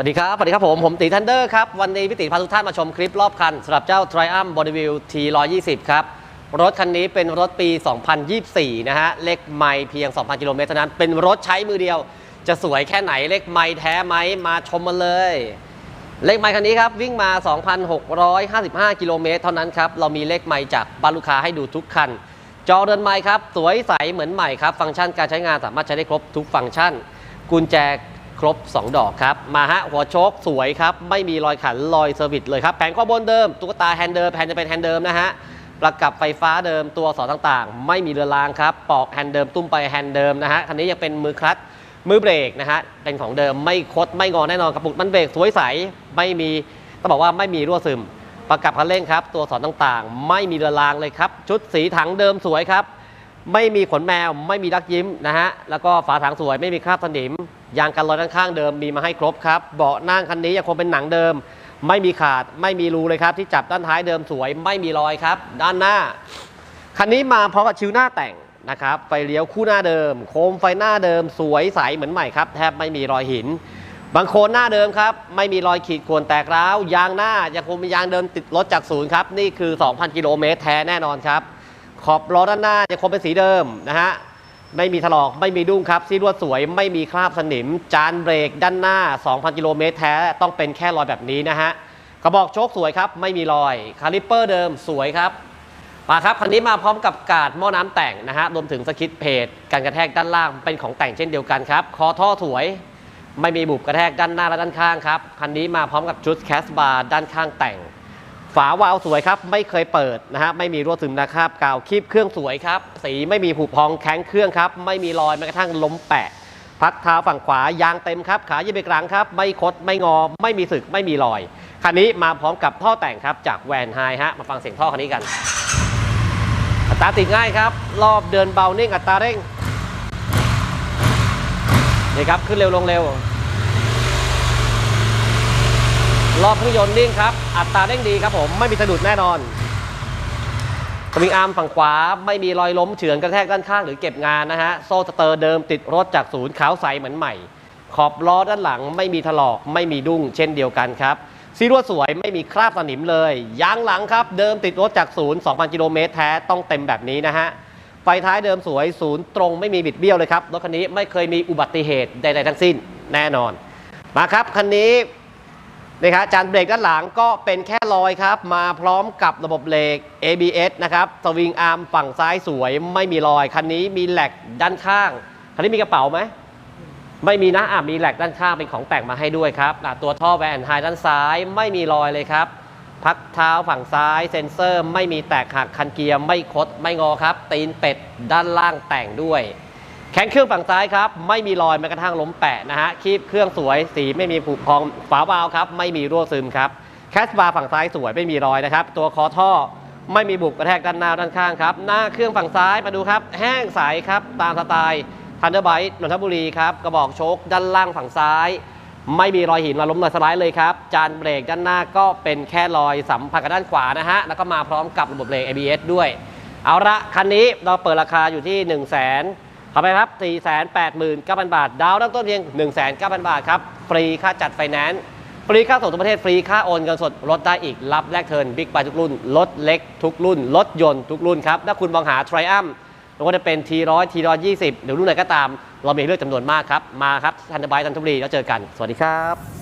วัสดีครับ สวัสดีครับผม ผมตีทันเดอร์ครับ วันนี้พี่ติพาทุกท่านมาชมคลิปรอบคันสำหรับเจ้า Triumph Bonneville T120 ครับ รถคันนี้เป็นรถปี 2024 นะฮะ เลขไมล์เพียง 2,000 กิโลเมตรเท่านั้น เป็นรถใช้มือเดียว จะสวยแค่ไหน เลขไมล์แท้ไหม มาชมมาเลย เลขไมล์คันนี้ครับ วิ่งมา 2,655 กิโลเมตรเท่านั้นครับ เรามีเลขไมล์จากบ้านลูกค้าให้ดูทุกคัน จอเรือนไมล์ครับ สวยใสเหมือนใหม่ครับ ฟังก์ชันการใช้งานสามารถใช้ได้ครบทุกฟังก์ชัน กุญแจ ครบ 2 ดอกครับ มาฮะ หัวโชคสวยครับ ไม่มีรอยขันรอยเซอร์วิสเลยครับ แผงข้อบนเดิม ตุ๊กตาแฮนด์เดิมแฮนจะเป็นแฮนด์เดิมนะฮะประกับไฟฟ้าเดิมตัวอักษรต่างๆ ไม่มีเรือรางครับ ปอกแฮนด์เดิมตุ้มไปแฮนด์เดิมนะฮะคันนี้ยังเป็นมือคลัตช์มือเบรกนะฮะเป็นของเดิมไม่คดไม่งอแน่นอนกระปุกมันเบรกสวยใสไม่มีต้องบอกว่าไม่มีรั่วซึม ประกับคันเร่งครับ ตัวอักษรต่างๆ ไม่มีเรือรางเลยครับ ชุดสีถังเดิมสวยครับ ไม่มีขนแมว ไม่มีดักยิ้มนะฮะ แล้วก็ฝาถังสวยไม่มีคราบสนิม ยางกันรอยด้านข้างเดิมมีมาให้ครบครับ เบาะนั่งคันนี้ยังคงเป็นหนังเดิม ไม่มีขาดไม่มีรูเลยครับ ที่จับด้านท้ายเดิมสวยไม่มีรอยครับ ด้านหน้า คันนี้มาพร้อมกับชิวหน้าแต่งนะครับไฟเลี้ยวคู่หน้าเดิม โคมไฟหน้าเดิมสวยใสเหมือนใหม่ครับแทบไม่มีรอยหินบางโคนหน้าเดิมครับ ไม่มีรอยขีดข่วนแตกร้าว ยางหน้ายังคงเป็นยางเดิมติดรถจากศูนย์ครับ นี่คือ 2,000 กิโลเมตรแท้แน่นอนครับ ขอบล้อด้านหน้ายังคงเป็นสีเดิมนะฮะไม่มีถลอกไม่มีดุ้งครับซีรวดสวยไม่มีคราบสนิม จานเบรกด้านหน้า 2,000 กิโลเมตรแท้ต้องเป็นแค่รอยแบบนี้นะฮะกระบอกโชคสวยครับไม่มีรอยคาลิปเปอร์เดิมสวยครับมาครับคันนี้มาพร้อมกับกาดหม้อน้ำแต่งนะฮะรวมถึงสคิดเพจการกระแทกด้านล่างเป็นของแต่งเช่นเดียวกันครับคอท่อสวย ไม่มีบุบกระแทกด้านหน้าและด้านข้างครับคันนี้มาพร้อมกับชุดแคสบาร์ด้านข้างแต่ง ฝาวาล์วสวยครับ ไม่เคยเปิดนะฮะไม่มีรั่วซึมนะครับกาวคีบเครื่องสวยครับ สีไม่มีผุพองแข็งเครื่องครับ ไม่มีรอยแม้กระทั่งล้มแปะ พักเท้าฝั่งขวายางเต็มครับ ขายืดไปกลางครับ ไม่คดไม่งอ ไม่มีสึกไม่มีรอย คันนี้มาพร้อมกับท่อแต่งครับจากแวนไฮฮะมาฟังเสียงท่อคันนี้กัน อัตราติดง่ายครับ รอบเดินเบานิ่งอัตราเร่งนี่ครับขึ้นเร็วลงเร็ว รอบเครื่องยนต์นิ่งครับ อัตราเร่งดีครับผมไม่มีสะดุดแน่นอนสวิงอาร์มฝั่งขวาไม่มีรอยล้มเฉือนกระแทกด้านข้างหรือเก็บงานนะฮะ โซ่สเตอร์เดิมติดรถจากศูนย์ขาวใสเหมือนใหม่ ขอบล้อด้านหลังไม่มีถลอกไม่มีดุ้งเช่นเดียวกันครับซีรวสวยไม่มีคราบสนิมเลยยางหลังครับ เดิมติดรถจากศูนย์2,000กิโลเมตรแท้ต้องเต็มแบบนี้นะฮะไฟท้ายเดิมสวยศูนย์ตรงไม่มีบิดเบี้ยวเลยครับรถคันนี้ไม่เคยมีอุบัติเหตุใดๆทั้งสิ้นแน่นอน มาครับคันนี้ นี่ครับจานเบรกด้านหลังก็เป็นแค่รอยครับ มาพร้อมกับระบบเบรก ABS นะครับสวิงอาร์มฝั่งซ้ายสวยไม่มีรอย คันนี้มีแหลกด้านข้าง คันนี้มีกระเป๋าไหม ไม่มีนะอะมีแหลกด้านข้างเป็นของแต่งมาให้ด้วยครับตัวท่อแวนไฮด้านซ้ายไม่มีรอยเลยครับ พักเท้าฝั่งซ้ายเซ็นเซอร์ ไม่มีแตกหักคันเกียร์ไม่คดไม่งอครับ ตีนเป็ดด้านล่างแต่งด้วย แข้งเครื่องฝั่งซ้ายครับ ไม่มีรอยแม้กระทั่งล้มแปะนะฮะคีบเครื่องสวยสีไม่มีผุพองฝาวาล์วครับ ไม่มีรั่วซึมครับแคสบาร์ฝั่งซ้ายสวยไม่มีรอยนะครับ ตัวคอท่อไม่มีบุบกระแทกด้านหน้าด้านข้างครับ หน้าเครื่องฝั่งซ้ายมาดูครับ แห้งใสครับ ตามสไตล์ทันเดอร์ไบต์นนทบุรีครับ กระบอกโชคด้านล่างฝั่งซ้าย ไม่มีรอยหินรอยล้มรอยสไลด์เลยครับ จานเบรกด้านหน้าก็เป็นแค่รอยสัมผัสกับด้านขวานะฮะแล้วก็มาพร้อมกับระบบเบรก ABS ด้วย เอาละคันนี้เราเปิดราคาอยู่ที่ 1 0 0 0 0แสน เข้าไปครับ4 8 9 0 0 0 บาท ดาวน์เริ่มต้นเพียง 1 9 0 0 0 บาทครับ ฟรีค่าจัดไฟแนนซ์ฟรีค่าส่งทั่วประเทศ ฟรีค่าโอนเงินสดลดได้อีก รับแลกเทิร์นบิ๊กไบทุกรุ่นรถเล็กทุกรุ่นรถยนต์ทุกรุ่นครับถ้าคุณมองหาทริอัมไม่ว่าจะเป็น T100 T120 หรือรุ่นไหนก็ตาม เรามีเลือกจำนวนมากครับ มาครับทันทบายทันทุบรีแล้วเจอกัน สวัสดีครับ